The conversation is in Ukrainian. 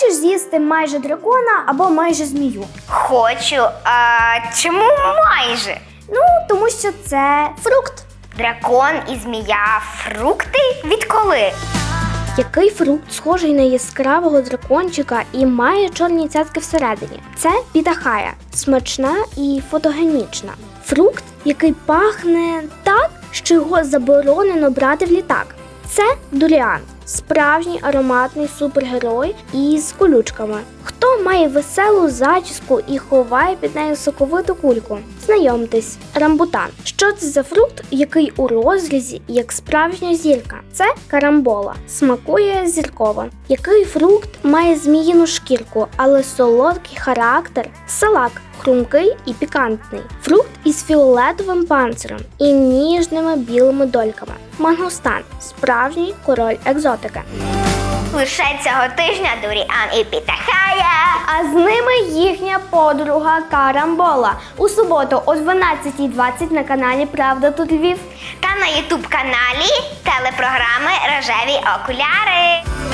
з'їсти майже дракона або майже змію? Хочу. А чому майже? Ну, тому що це фрукт. Дракон і змія фрукти? Відколи? Який фрукт схожий на яскравого дракончика і має чорні цятки всередині? Це пітахая, смачна і фотогенічна. Фрукт, який пахне так, що його заборонено брати в літак. Це дуріан, справжній ароматний супергерой із колючками. Має веселу зачіску і ховає під нею соковиту кульку? Знайомтесь, рамбутан. Що це за фрукт, який у розрізі як справжня зірка? Це карамбола, смакує зірково. Який фрукт має зміїну шкірку, але солодкий характер? Салак. Хрумкий і пікантний. Фрукт із фіолетовим панцирем і ніжними білими дольками. Мангустан справжній король екзотики. Лише цього тижня Дуріан і Пітахая. А з ними їхня подруга Карамбола у суботу о 12.20 на каналі Правда тут Львів. Та на ютуб каналі телепрограми Рожеві окуляри.